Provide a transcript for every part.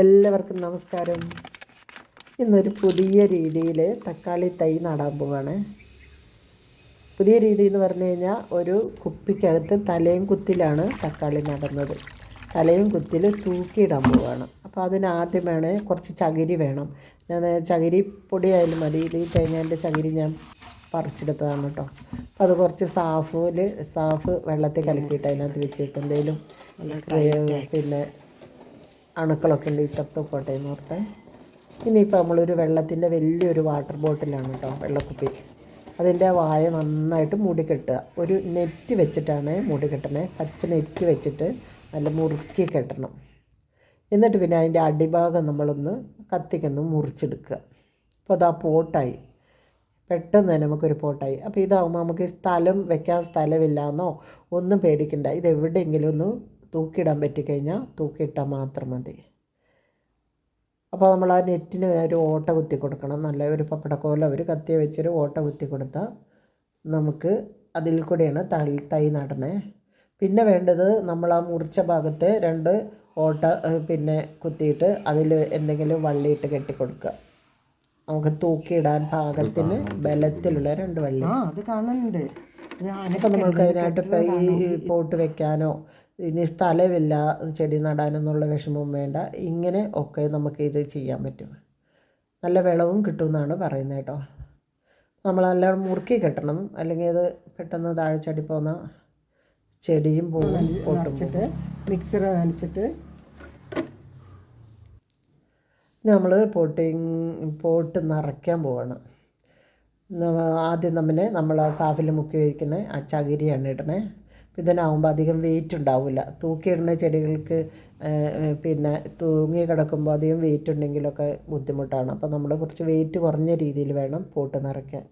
എല്ലാവർക്കും നമസ്കാരം. ഇന്നൊരു പുതിയ രീതിയിൽ തക്കാളി തൈ നടാൻ പോവാണ്. പുതിയ രീതി എന്ന് പറഞ്ഞു കഴിഞ്ഞാൽ ഒരു കുപ്പിക്കകത്ത് തലയും കുത്തിലാണ് തക്കാളി നടുന്നത്. തലയും കുത്തിൽ തൂക്കിയിടാൻ പോവാണ്. അപ്പോൾ അതിന് ആദ്യം വേണേൽ കുറച്ച് ചകിരി വേണം. ഞാൻ ചകിരി പൊടിയായാലും മതി. ഈ തേങ്ങേന്റെ ചകിരി ഞാൻ പറിച്ചെടുത്തതാണ് കേട്ടോ അപ്പോൾ അത് കുറച്ച് സാഫിൽ സാഫ് വെള്ളത്തിൽ കലക്കിയിട്ട് അതിനകത്ത് വെച്ചേക്കും എന്തെങ്കിലും പിന്നെ അണുക്കളൊക്കെ ഉണ്ട് ഈ കോട്ടയം എന്ന് ഓർത്ത്. ഇനിയിപ്പോൾ നമ്മളൊരു വെള്ളത്തിന്റെ വലിയൊരു വാട്ടർ ബോട്ടിലാണ് കേട്ടോ വെള്ളക്കുപ്പി. അതിന്റെ വായ നന്നായിട്ട് മൂടിക്കെട്ടുക ഒരു നെറ്റ് വെച്ചിട്ടാണ് മൂടിക്കെട്ടണേ പച്ച നെറ്റ് വെച്ചിട്ട് നല്ല മുറുക്കി കെട്ടണം. എന്നിട്ട് പിന്നെ അതിന്റെ അടിഭാഗം നമ്മളൊന്ന് കത്തിക്കൊന്ന് മുറിച്ചെടുക്കുക. അപ്പോൾ അത് പോട്ടായി. പെട്ടെന്ന് തന്നെ നമുക്കൊരു പോട്ടായി. അപ്പോൾ ഇതാകുമ്പോൾ നമുക്ക് സ്ഥലം വെക്കാൻ സ്ഥലമില്ലാന്നോ ഒന്നും പേടിക്കണ്ട. ഇത് എവിടെയെങ്കിലും ഒന്ന് തൂക്കിയിടാൻ പറ്റിക്കഴിഞ്ഞാൽ തൂക്കിയിട്ടാൽ മാത്രം മതി. അപ്പോൾ നമ്മൾ ആ നെറ്റിന് ഒരു ഓട്ട കുത്തി കൊടുക്കണം. നല്ല ഒരു പപ്പടക്കോല ഒരു കത്തി വെച്ചൊരു ഓട്ട കുത്തി കൊടുത്താൽ നമുക്ക് അതിൽ കൂടെയാണ് തൈ തൈ നടണേ പിന്നെ വേണ്ടത് നമ്മൾ ആ മുറിച്ച ഭാഗത്ത് രണ്ട് ഓട്ട പിന്നെ കുത്തിയിട്ട് അതിൽ എന്തെങ്കിലും വള്ളിയിട്ട് കെട്ടിക്കൊടുക്കുക നമുക്ക് തൂക്കിയിടാൻ പാകത്തിന് ബലത്തിലുള്ള രണ്ട് വള്ളി. അത് കാണുന്നുണ്ട്. അപ്പം നമ്മൾക്ക് അതിനായിട്ട് ഈ പോട്ട് വെക്കാനോ ഇനി സ്ഥലമില്ല ചെടി നടാനെന്നുള്ള വിഷമവും വേണ്ട. ഇങ്ങനെ ഒക്കെ നമുക്ക് ഇത് ചെയ്യാൻ പറ്റും. നല്ല വിളവും കിട്ടുമെന്നാണ് പറയുന്നത് കേട്ടോ. നമ്മൾ നല്ല മുറുക്കി കെട്ടണം. അല്ലെങ്കിൽ അത് പെട്ടെന്ന് താഴെ ചടി പോകുന്ന ചെടിയും പോകും പൊട്ടിച്ചിട്ട് മിക്സർ നനച്ചിട്ട് നമ്മൾ പോട്ടിങ് പോട്ട് നിറയ്ക്കാൻ പോവാണ്. ആദ്യം നമ്മനെ നമ്മൾ ആ സാഫിൽ മുക്കി വയ്ക്കുന്ന ആ ചകിരിയാണ് ഇടണേ. ഇതിനാവുമ്പോൾ അധികം വെയിറ്റ് ഉണ്ടാവില്ല തൂക്കിയിടുന്ന ചെടികൾക്ക് പിന്നെ തൂങ്ങി കിടക്കുമ്പോൾ അധികം വെയിറ്റ് ഉണ്ടെങ്കിലൊക്കെ ബുദ്ധിമുട്ടാണ്. അപ്പോൾ നമ്മൾ കുറച്ച് വെയിറ്റ് കുറഞ്ഞ രീതിയിൽ വേണം പോട്ട് നിറയ്ക്കാൻ.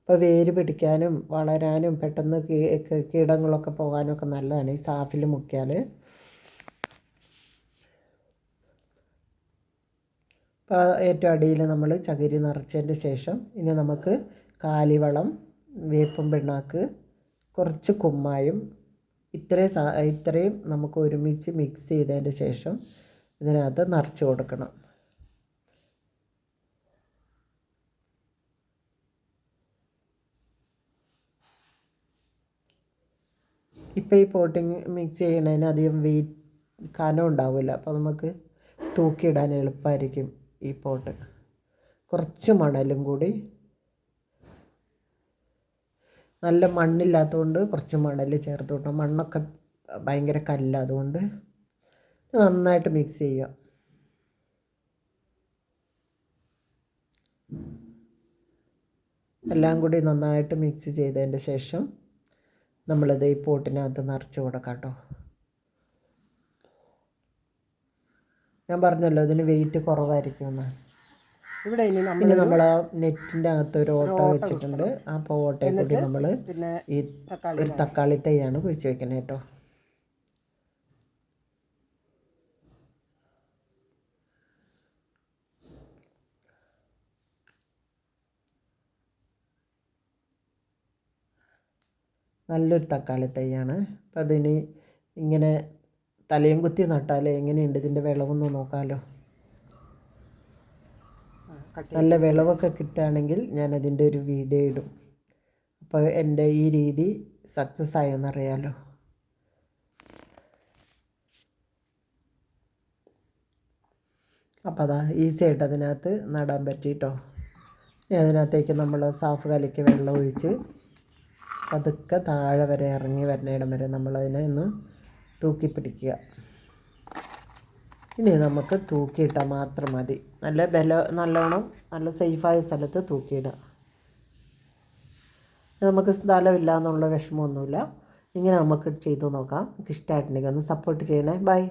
ഇപ്പോൾ വേര് പിടിക്കാനും വളരാനും പെട്ടെന്ന് കീടങ്ങളൊക്കെ പോകാനൊക്കെ നല്ലതാണ് ഈ സാഫിൽ മുക്കിയാൽ അപ്പോൾ ഏറ്റവും അടിയിൽ നമ്മൾ ചകിരി നിറച്ചതിന്റെ ശേഷം ഇനി നമുക്ക് കാലിവളം വേപ്പും പിണ്ണാക്ക് കുറച്ച് കുമ്മായും ഇത്രയും ഇത്രയും നമുക്ക് ഒരുമിച്ച് മിക്സ് ചെയ്തതിന്റെ ശേഷം ഇതിനകത്ത് നിറച്ച് കൊടുക്കണം. ഇപ്പോൾ ഈ പോട്ടിങ് മിക്സ് ചെയ്യണതിന് അധികം വെയിറ്റ് കനം ഉണ്ടാവില്ല. അപ്പോൾ നമുക്ക് തൂക്കിയിടാൻ എളുപ്പമായിരിക്കും ഈ പോട്ട്. കുറച്ച് മണലും കൂടി. നല്ല മണ്ണില്ലാത്തതുകൊണ്ട് കുറച്ച് മണൽ ചേർത്ത് വിട്ടണം മണ്ണൊക്കെ ഭയങ്കര കല്ലാതുകൊണ്ട് നന്നായിട്ട് മിക്സ് ചെയ്യുക. എല്ലാം കൂടി നന്നായിട്ട് മിക്സ് ചെയ്തതിന്റെ ശേഷം നമ്മളിത് ഈ പോട്ടിനകത്ത് നിറച്ച് കൊടുക്കാം കേട്ടോ. ഞാൻ പറഞ്ഞല്ലോ ഇതിന് വെയിറ്റ് കുറവായിരിക്കുമെന്ന്. ഇവിടെ ഇനി പിന്നെ നമ്മൾ ആ നെറ്റിന്റെ അകത്ത് ഒരു ഓട്ട വെച്ചിട്ടുണ്ട്. അപ്പോൾ ഓട്ടയിൽ കൂടി നമ്മൾ ഈ ഒരു തക്കാളി തൈയാണ് കുഴിച്ച് വെക്കണേ കേട്ടോ നല്ലൊരു തക്കാളി തൈയാണ്. അപ്പം അതിന് ഇങ്ങനെ തലയും കുത്തി നട്ടാലേ എങ്ങനെയുണ്ട് ഇതിന്റെ വിളവൊന്ന് നോക്കാമല്ലോ നല്ല വിളവൊക്കെ കിട്ടുകയാണെങ്കിൽ ഞാൻ അതിന്റെ ഒരു വീഡിയോ ഇടും. അപ്പോൾ എന്റെ ഈ രീതി സക്സസ് ആയെന്നറിയാലോ. അപ്പോൾ അതാ ഈസി ആയിട്ട് അതിനകത്ത് നടാൻ പറ്റിയിട്ടോ അതിനകത്തേക്ക് നമ്മൾ സാഫ് കലയ്ക്ക് വെള്ളം ഒഴിച്ച് പതുക്കെ താഴെ വരെ ഇറങ്ങി വരുന്നിടം വരെ നമ്മളതിനെ ഒന്ന് തൂക്കി പിടിക്കുക ഇനി നമുക്ക് തൂക്കിയിട്ടാൽ മാത്രം മതി. നല്ല ബല നല്ലോണം നല്ല സേഫായ സ്ഥലത്ത് തൂക്കിയിടുക. നമുക്ക് സ്ഥലമില്ല എന്നുള്ള വിഷമമൊന്നുമില്ല. ഇങ്ങനെ നമുക്ക് ചെയ്തു നോക്കാം. നമുക്ക് ഇഷ്ടമായിട്ടുണ്ടെങ്കിൽ ഒന്ന് സപ്പോർട്ട് ചെയ്യണേ. ബൈ